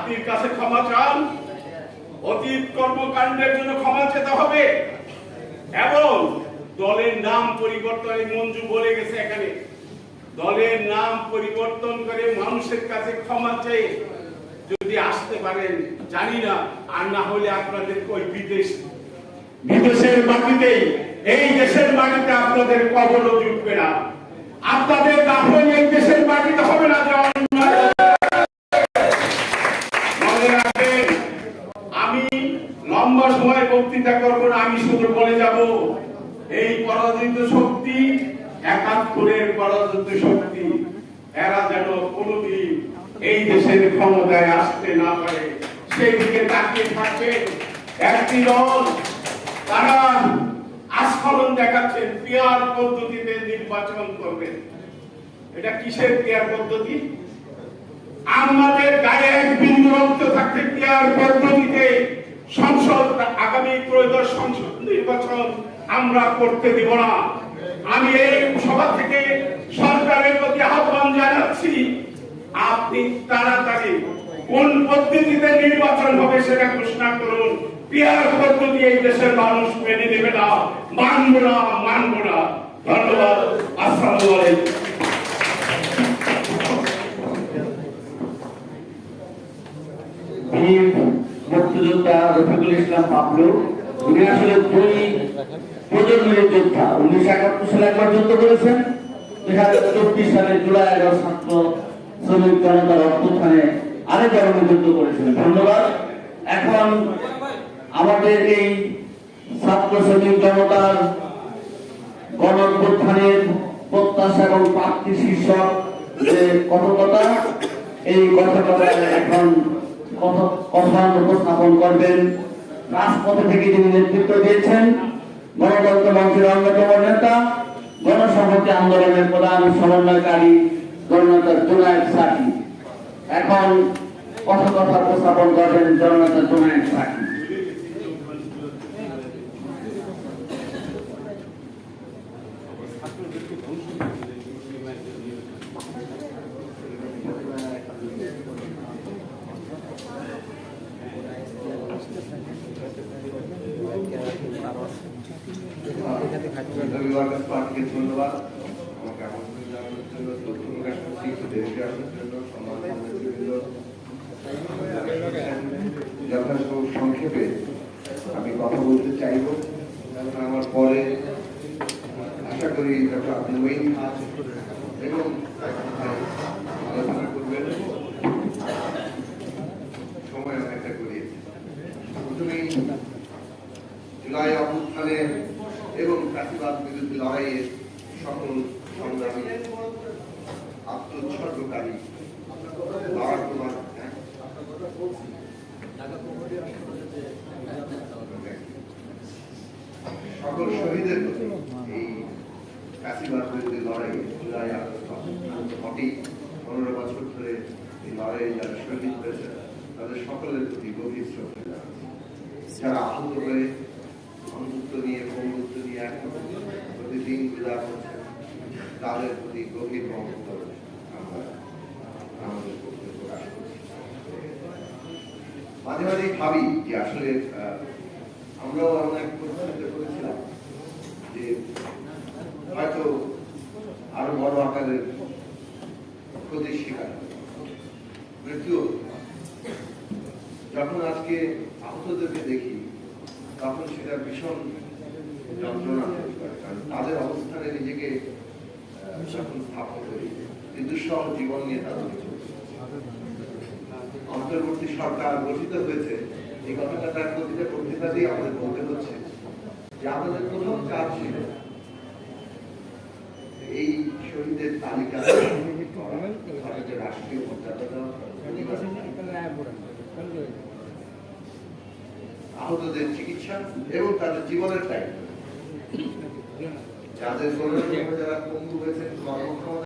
জাতির কাছে ক্ষমা চান। অতীত কর্মকাণ্ডের জন্য ক্ষমা চেতে হবে। এবং দলের নাম পরিবর্তনে মঞ্জু বলে গেছে এখানে। দলের নাম পরিবর্তন করে মানুষের কাছে ক্ষমা চেয়ে যদি আসতে পারেন, জানি না, আর না হলে আপনাদের ওই বিদেশ বিদেশের মাটিতেই এই দেশের মাটিতে আপনাদের কবরও জুটবে না। আপনাদের দাফন এই দেশের মাটিতে হবে না যে বক্তৃতা করব না, আমি শুধু বলে যাব, এই পরাজিত শক্তি, একাত্তরের পরাজিত শক্তি, এরা যেন কোনোদিন এই দেশের ক্ষমতায় আসতে না পারে। সেই দিকে তাকিয়ে থাকবে একটি দল, তারা আস্ফলন দেখাচ্ছেন, পিয়ার পদ্ধতিতে নির্বাচন করবেন। এটা কিসের পিয়ার পদ্ধতি? আমাদের গায়ে এক বিন্দু রক্ত থাকতে পিয়ার পদ্ধতিতে। সংসদ আগামী ত্রয়োদশ সংসদ নির্বাচন আমরা করতে দিব না। আমি এই সভা থেকে সরকারের প্রতি আহ্বান জানাচ্ছি, আপনি তাড়াতাড়ি কোন পদ্ধতিতে নির্বাচন হবে সেটা ঘোষণা করুন। পিয়ার পদ্ধতি এই দেশের মানুষ মেনে নেবে না। মানব না মানব না। ধন্যবাদ। আসসালামু আলাইকুম। মুক্তিযোদ্ধা রফিকুল ইসলাম পাবলু উনি আসলে দুই প্রজন্মের যোদ্ধা। উনিশশো একাত্তর সালে একবার যুদ্ধ করেছেন। দুই হাজার চব্বিশ সালে জুলাই এগারো ছাত্র শ্রমিক জনতার অভ্যুত্থানে আরেক ধরনের যুদ্ধ করেছিলেন। ধন্যবাদ। এখন আমাদের এই ছাত্র শ্রমিক জনতার গণ প্রত্যাশা এবং প্রাপ্তি শীর্ষক যে কথকতা এই কথকতা এখন কথ- কথা উপস্থাপন করবেন? রাজপথে থেকে তিনি নেতৃত্ব দিয়েছেন, গণতন্ত্র মঞ্চের অন্যতম নেতা, গণসংহতি আন্দোলনের প্রধান সমন্বয়কারী জননেতা জুনায়দ সাকি। এখন কথকথা উপস্থাপন করবেন জনতা জুনায়দ সাকি? রবিবার পার্টিকে ধন্যবাদ। আমাকে আমন্ত্রণ জানানোর জন্য, তথ্য প্রকাশ করছি, একটু সংক্ষেপে আমি কথা বলতে চাইব আমার পরে আশা করি ডক্টর আব্দুল জুলাই অভ্যুত্থানে এবং চাষিবাদ বিরুদ্ধে লড়াইয়ের সকল সংগ্রামী আত্মোৎসর্গকারী হ্যাঁ? সকল শহীদের এই লড়াই জুলাই ঘটি পনেরো বছর ধরে এই লড়াইয়ে যারা শহীদ হয়েছে তাদের সকলের প্রতি গভীর শ্রদ্ধা যারা আহত হয়ে বন্ধুত্ব নিয়ে বন্ধুত্ব নিয়ে এখন প্রতিদিন বিদা করছে। তাদের প্রতি গভীর মমত্ব আমরা আমাদের পক্ষে প্রকাশ করছি। মাঝে মাঝে ভাবি যে আসলে আমরাও এমন এক পরিস্থিতিতে পড়েছিলাম যে হয়তো আরও বড় আকারের ক্ষতির শিকার মৃত্যু যখন আজকে আহতদেরকে দেখি তখন সেটা ভীষণ যন্ত্রণা তাদের অবস্থানে নিজেকে যে দুঃসহ জীবন নিয়ে তাদের অন্তর্বর্তী সরকার গঠিত হয়েছে। এই কথাটা তার প্রতিটা আমাদের বলতে হচ্ছে যে আমাদের প্রথম কাজ ছিল। এই শহীদের তালিকা রাষ্ট্রীয় মর্যাদা আহতদের চিকিৎসা এবং তাদের জীবনের দায়িত্ব। যাদের যারা হয়েছেন